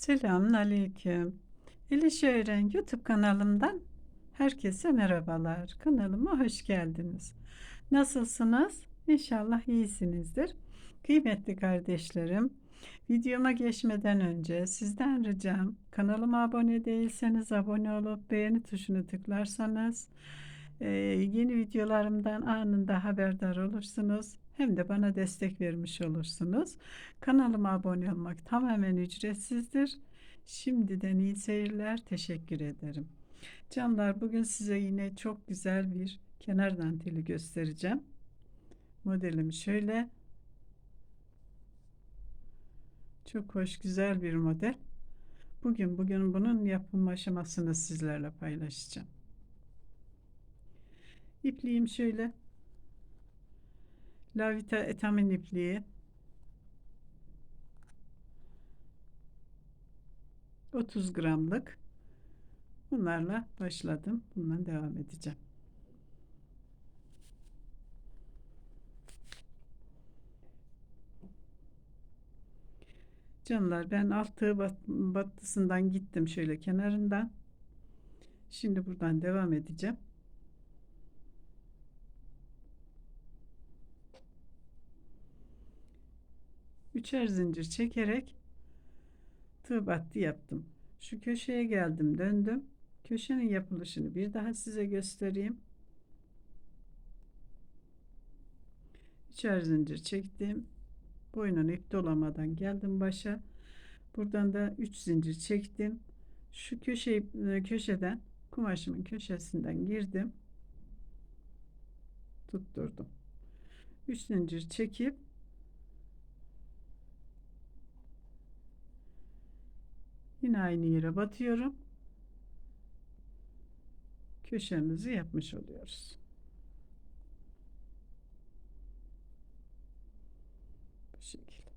Selamun aleyküm. Öğren YouTube kanalımdan herkese merhabalar. Kanalıma hoş geldiniz. Nasılsınız? İnşallah iyisinizdir. Kıymetli kardeşlerim, videoma geçmeden önce sizden ricam kanalıma abone değilseniz abone olup beğeni tuşunu tıklarsanız yeni videolarımdan anında haberdar olursunuz. Hem de bana destek vermiş olursunuz. Kanalıma abone olmak tamamen ücretsizdir. Şimdiden iyi seyirler. Teşekkür ederim. Canlar bugün size yine çok güzel bir kenar danteli göstereceğim. Modelim şöyle. Çok hoş güzel bir model. Bugün bugün bunun yapım aşamasını sizlerle paylaşacağım. İpliğim şöyle. Lavita etamin ipliği. 30 gramlık. Bunlarla başladım. Bundan devam edeceğim. Canlar ben alt tığ bat- battısından gittim şöyle kenarından. Şimdi buradan devam edeceğim. Üçer zincir çekerek tığ battı yaptım. Şu köşeye geldim döndüm. Köşenin yapılışını bir daha size göstereyim. Üçer zincir çektim. Boynunu ip dolamadan geldim başa. Buradan da 3 zincir çektim. Şu köşeyi e, köşeden kumaşımın köşesinden girdim. Tutturdum. 3 zincir çekip Yine aynı yere batıyorum. Köşemizi yapmış oluyoruz. Bu şekilde.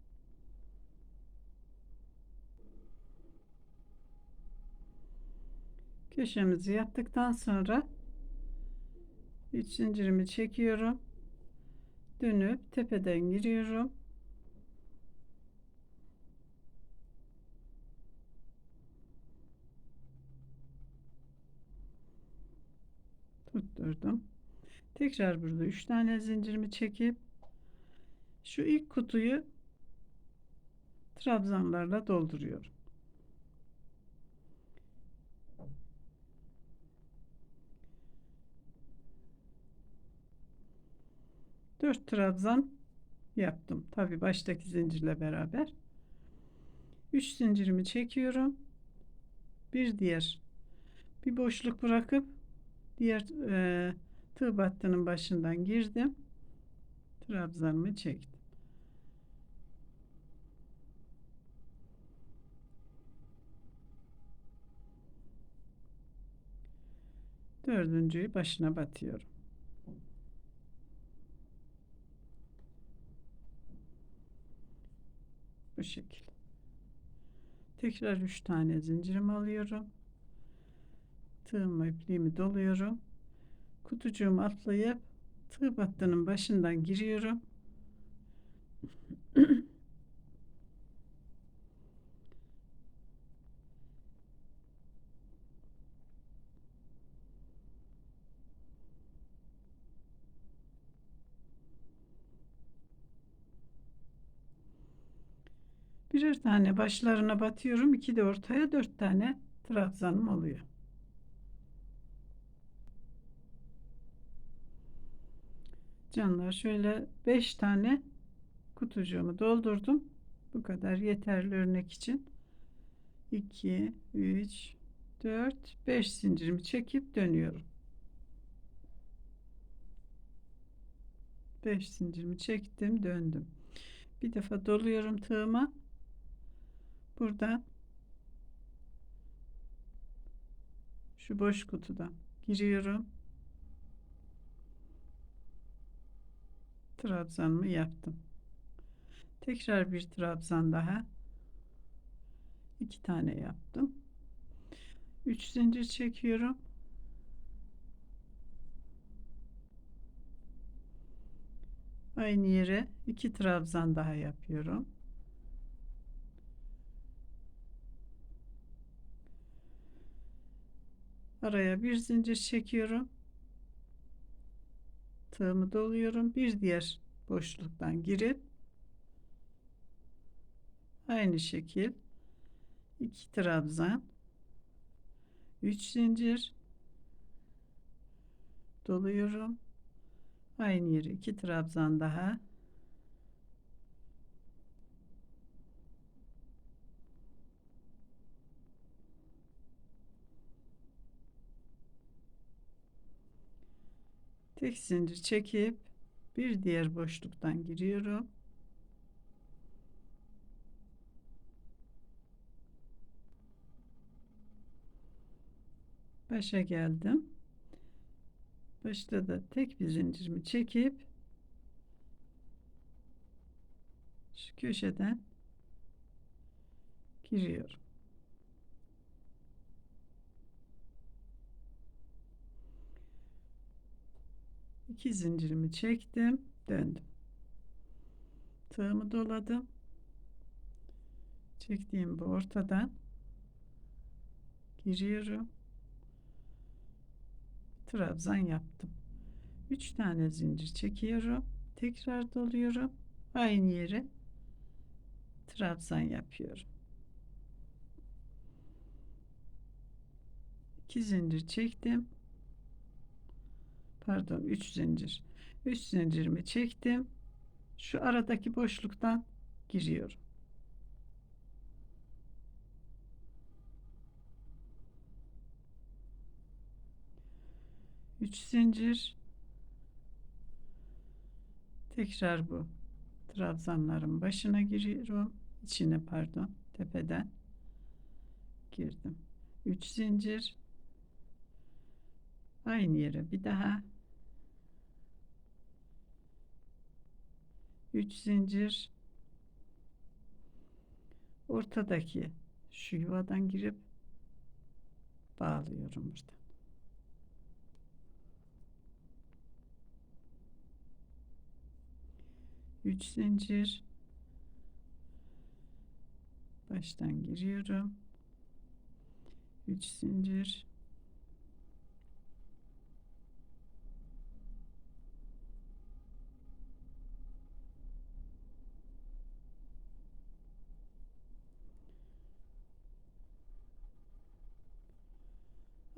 Köşemizi yaptıktan sonra 3 zincirimi çekiyorum. Dönüp tepeden giriyorum. Tutturdum. Tekrar burada 3 tane zincirimi çekip şu ilk kutuyu trabzanlarla dolduruyorum. Dört trabzan yaptım. Tabi baştaki zincirle beraber. 3 zincirimi çekiyorum. Bir diğer bir boşluk bırakıp diğer e, tığ battının başından girdim. Trabzanımı çektim. Dördüncüyü başına batıyorum. Bu şekilde tekrar üç tane zincirimi alıyorum tığımı ipliğimi doluyorum. Kutucuğumu atlayıp tığ battının başından giriyorum. Birer tane başlarına batıyorum. İki de ortaya dört tane trabzanım oluyor Canlar şöyle 5 tane kutucuğumu doldurdum. Bu kadar yeterli örnek için. 2 3 4 5 zincirimi çekip dönüyorum. 5 zincirimi çektim, döndüm. Bir defa doluyorum tığıma. Burada şu boş kutudan giriyorum. trabzanımı yaptım. Tekrar bir trabzan daha. iki tane yaptım. 3 zincir çekiyorum. Aynı yere iki trabzan daha yapıyorum. Araya bir zincir çekiyorum. Tığımı doluyorum. Bir diğer boşluktan girip aynı şekil iki trabzan 3 zincir doluyorum. Aynı yeri iki trabzan daha tek zincir çekip bir diğer boşluktan giriyorum. Başa geldim. Başta da tek bir zincirimi çekip şu köşeden giriyorum. İki zincirimi çektim, döndüm. Tığımı doladım. Çektiğim bu ortadan giriyorum. Trabzan yaptım. 3 tane zincir çekiyorum. Tekrar doluyorum. Aynı yere trabzan yapıyorum. 2 zincir çektim pardon 3 zincir. 3 zincirimi çektim. Şu aradaki boşluktan giriyorum. Üç zincir. Tekrar bu trabzanların başına giriyorum. İçine pardon tepeden girdim. 3 zincir. Aynı yere bir daha 3 zincir ortadaki şu yuvadan girip bağlıyorum burada. Üç zincir baştan giriyorum. Üç zincir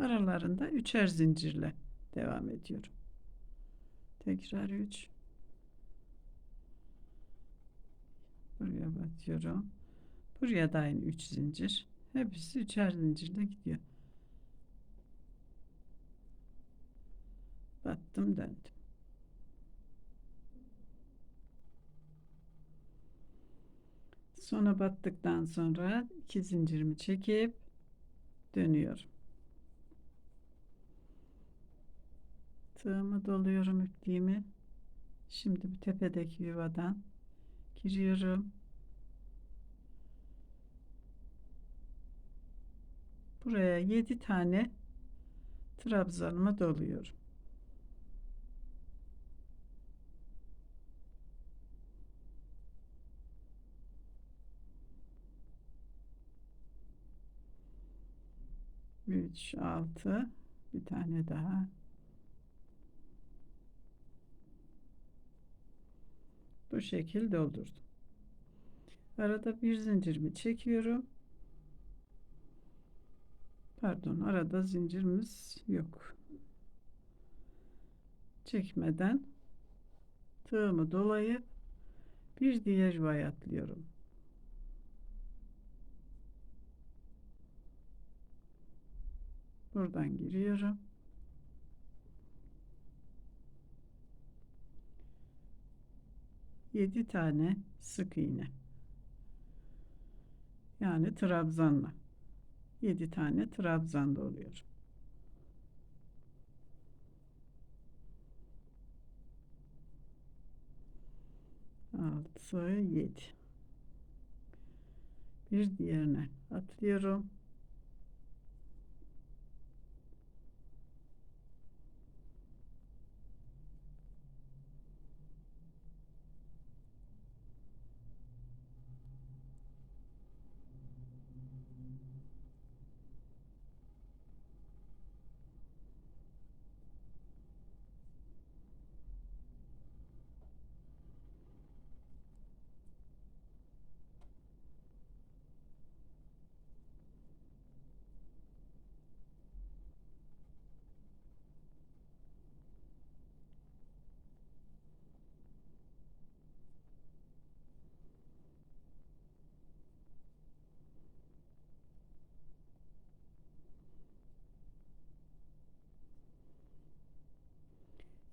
aralarında üçer zincirle devam ediyorum. Tekrar 3 buraya batıyorum. Buraya da aynı 3 zincir. Hepsi üçer zincirle gidiyor. Battım döndüm. Sonra battıktan sonra iki zincirimi çekip dönüyorum. Tığımı doluyorum ipliğimi şimdi bu tepedeki yuvadan giriyorum. Buraya 7 tane trabzanımı doluyorum. Üç altı bir tane daha bu şekil doldurdum. Arada bir zincirimi çekiyorum. Pardon arada zincirimiz yok. Çekmeden tığımı dolayıp bir diğer yuvaya atlıyorum. Buradan giriyorum 7 tane sık iğne yani trabzanla 7 tane trabzan oluyor. Altı, yedi. Bir diğerine atlıyorum.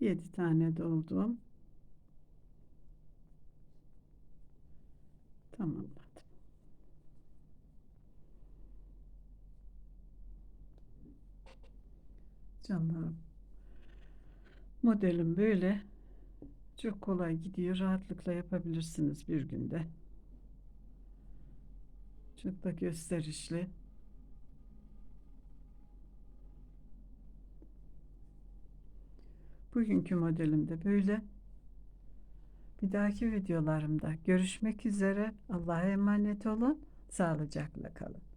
7 tane doldum. Tamamladım. Canlarım. Modelim böyle. Çok kolay gidiyor. Rahatlıkla yapabilirsiniz bir günde. Çok da gösterişli. Bugünkü modelim de böyle. Bir dahaki videolarımda görüşmek üzere. Allah'a emanet olun. Sağlıcakla kalın.